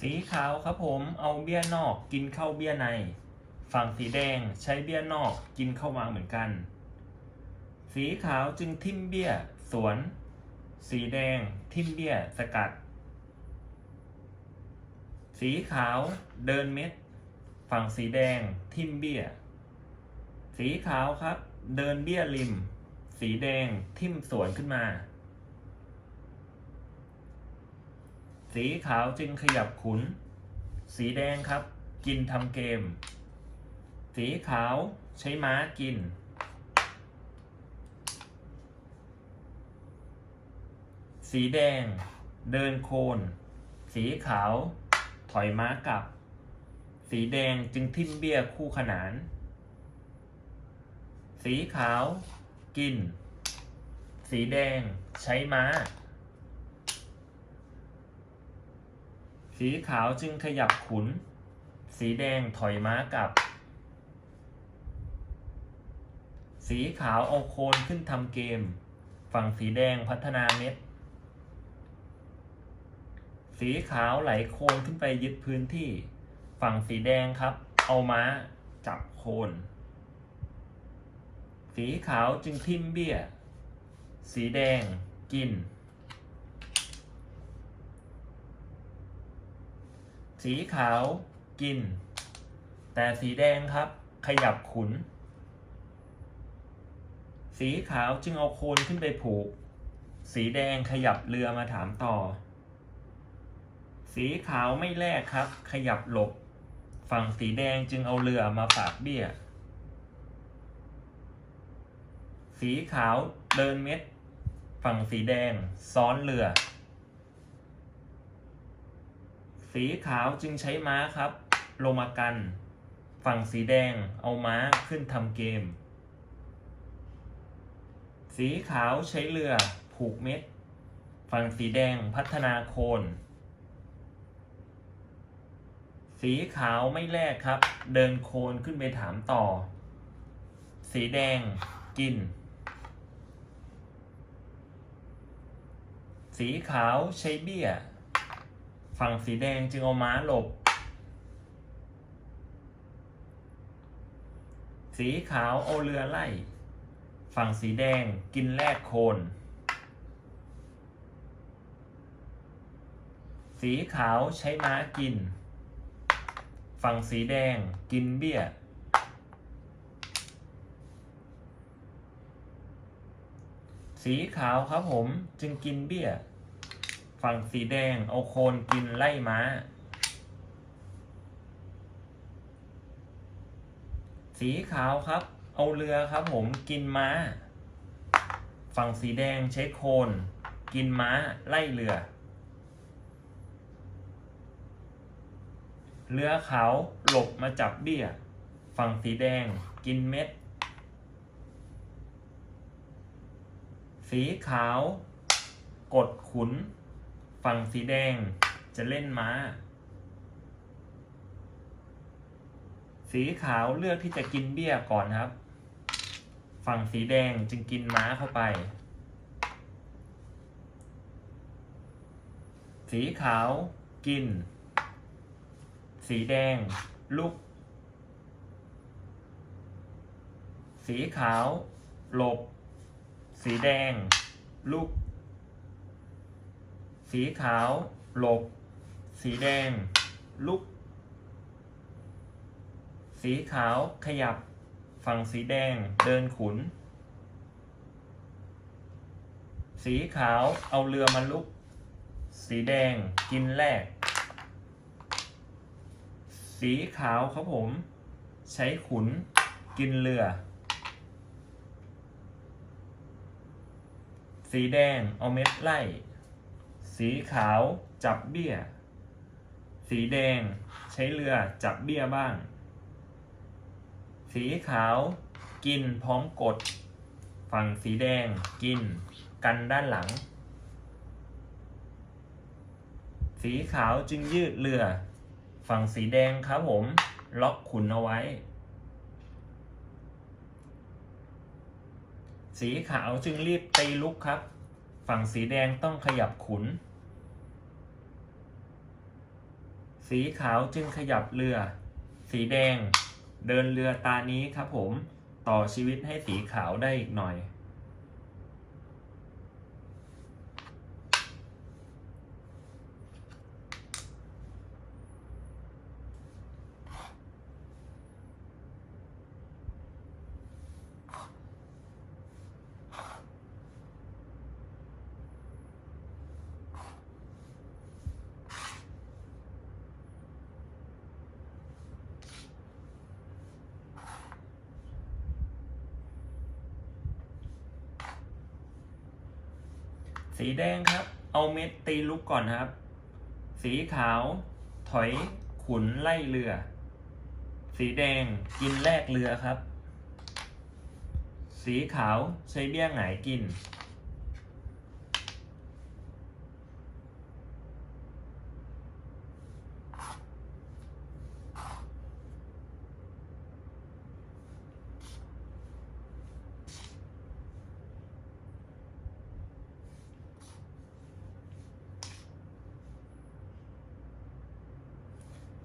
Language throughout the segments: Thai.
สีขาวครับผมเอาเบี้ยนอกกินเข้าเบี้ยใน ฝั่งสีแดงใช้เบี้ยนอกกินเข้ามาเหมือนกัน สีขาวจึงทิ่มเบี้ยสวน สีแดงทิ่มเบี้ยสกัด สีขาวเดินเม็ด ฝั่งสีแดงทิ่มเบี้ย สีขาวครับ เดินเบี้ยริม สีแดงทิ่มสวนขึ้นมา สีขาวจึงขยับขุน สีแดงครับ กินทำเกม สีขาวใช้ม้ากิน สีแดง เดินโคน สีขาว ถอยม้ากลับ สีแดงจึงทิ่มเบี้ยคู่ขนาน สีขาว กิน สีแดงใช้ม้า สีขาวจึงขยับขุน สีแดงถอยม้ากลับ สีขาวเอาโคนขึ้นทำเกม ฝั่งสีแดงพัฒนาเม็ด สีขาวไหลโคนขึ้นไปยึดพื้นที่ ฝั่งสีแดงครับ เอาม้าจับโคน สีขาวจึงทิ่มเบี้ย สีแดงกิน สีขาวกิน แต่สีแดงครับ ขยับขุน สีขาวจึงเอาโคนขึ้นไปผูก สีแดงขยับเรือมาถามต่อ สีขาวไม่แลกครับ ขยับหลบ ฝั่งสีแดงจึงเอาเรือมาฝากเบี้ย สีขาวเดินเม็ด ฝั่งสีแดงซ้อนเรือ สีขาวจึงใช้ม้าครับ ลงมากัน ฝั่งสีแดงเอาม้าขึ้นทำเกม สีขาวใช้เรือผูกเม็ด ฝั่งสีแดงพัฒนาโคน สีขาวไม่แลกครับ เดินโคนขึ้นไปถามต่อ สีแดงกินสีขาวใช้เบี้ย ฝั่งสีแดงจึงเอาม้าหลบ สีขาวเอาเรือไล่ ฝั่งสีแดงกินแลกโคน สีขาวใช้ม้ากิน ฝั่งสีแดงกินเบี้ย สีขาวครับผมจึงกินเบี้ย ฝั่งสีแดงเอาโคนกินไล่ม้า สีขาวครับ เอาเรือครับผมกินม้า ฝั่งสีแดงใช้โคน กินม้าไล่เรือ เรือขาวหลบมาจับเบี้ย ฝั่งสีแดงกินเม็ด สีขาวกดขุน ฝั่งสีแดงจะเล่นม้า สีขาวเลือกที่จะกินเบี้ยก่อนครับ ฝั่งสีแดงจึงกินม้าเข้าไป สีขาวกิน สีแดงลุก สีขาวหลบ สีแดงลุก สีขาว หลบ สีแดง ลุก สีขาวขยับ ฝั่งสีแดง เดินขุน สีขาวเอาเรือมาลุก สีแดงกินแรก สีขาวครับผม ใช้ขุน กินเรือสีแดงเอาเม็ดไล่ สีขาวจับเบี้ย สีแดงใช้เรือจับเบี้ยบ้าง สีขาวกินพร้อมกด ฝั่งสีแดงกินกันด้านหลัง สีขาวจึงยืดเรือ ฝั่งสีแดงครับผม ล็อกขุนเอาไว้ สีขาวจึงรีบตีลุกครับ ฝั่งสีแดงต้องขยับขุน สีขาวจึงขยับเรือ สีแดง เดินเรือตานี้ครับผม ต่อชีวิตให้สีขาวได้อีกหน่อย สีแดงครับ เอาเม็ดตีลุกก่อนครับ สีขาว ถอยขุนไล่เรือ สีแดงกินแลกเรือครับ สีขาวใช้เบี้ยหงายกิน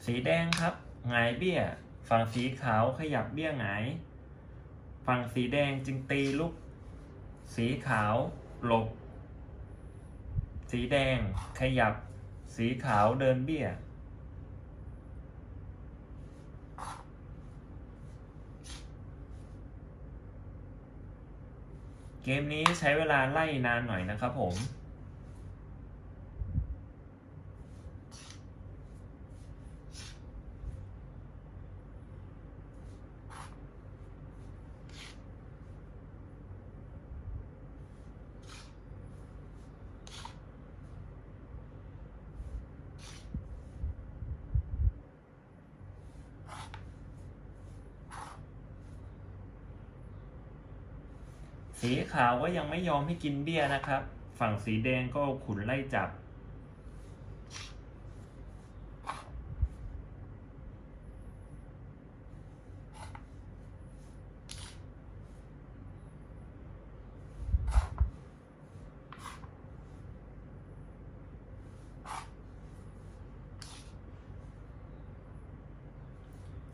สีแดงครับหงายเบี้ย ฝั่งสีขาวขยับเบี้ยหงาย ฝั่งสีแดงจึงตีลุก สีขาวหลบ สีแดงขยับ สีขาวเดินเบี้ย เกมนี้ใช้เวลาไล่นานหน่อยนะครับผม สีขาวก็ยังไม่ยอมให้กินเบี้ยนะครับ ฝั่งสีแดงก็ขุนไล่จับ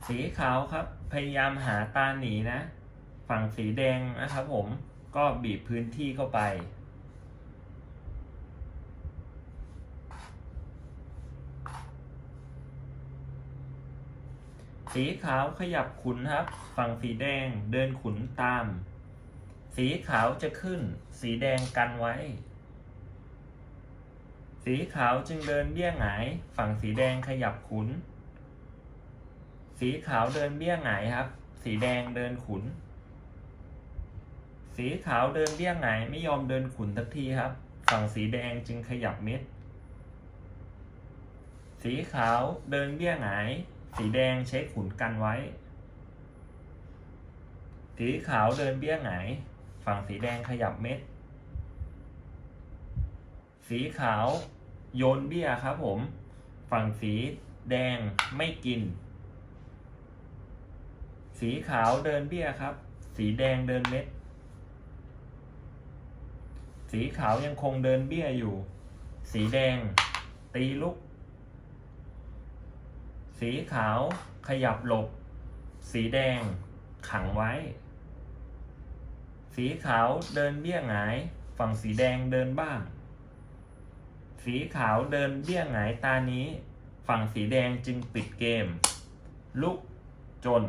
สีขาวครับ พยายามหาตาหนีนะ ฝั่งสีแดงนะครับผม ก็บีบพื้นที่เข้าไป สีขาวขยับขุนครับ ฝั่งสีแดงเดินขุนตาม สีขาวจะขึ้น สีแดงกันไว้ สีขาวจึงเดินเบี้ยหงาย ฝั่งสีแดงขยับขุน สีขาวเดินเบี้ยหงายครับ สีแดงเดินขุน สีขาวเดินเบี้ยหงายไม่ยอมเดินขุนสักทีครับ ฝั่งสีแดงจึงขยับเม็ด สีขาวเดินเบี้ยหงายสีแดงใช้ขุนกันไว้ สีขาวเดินเบี้ยหงายฝั่งสีแดงขยับเม็ด สีขาวโยนเบี้ยครับผม ฝั่งสีแดงไม่กิน สีขาวเดินเบี้ยครับ สีแดงเดินเม็ด สีขาวยังคงเดินเบี้ยอยู่ สีแดง ตีลุก สีขาวขยับหลบ สีแดงขังไว้ สีขาวเดินเบี้ยหงาย ฝั่งสีแดงเดินบ้าง สีขาวเดินเบี้ยหงายตานี้ ฝั่งสีแดงจึงปิดเกม ลุกจน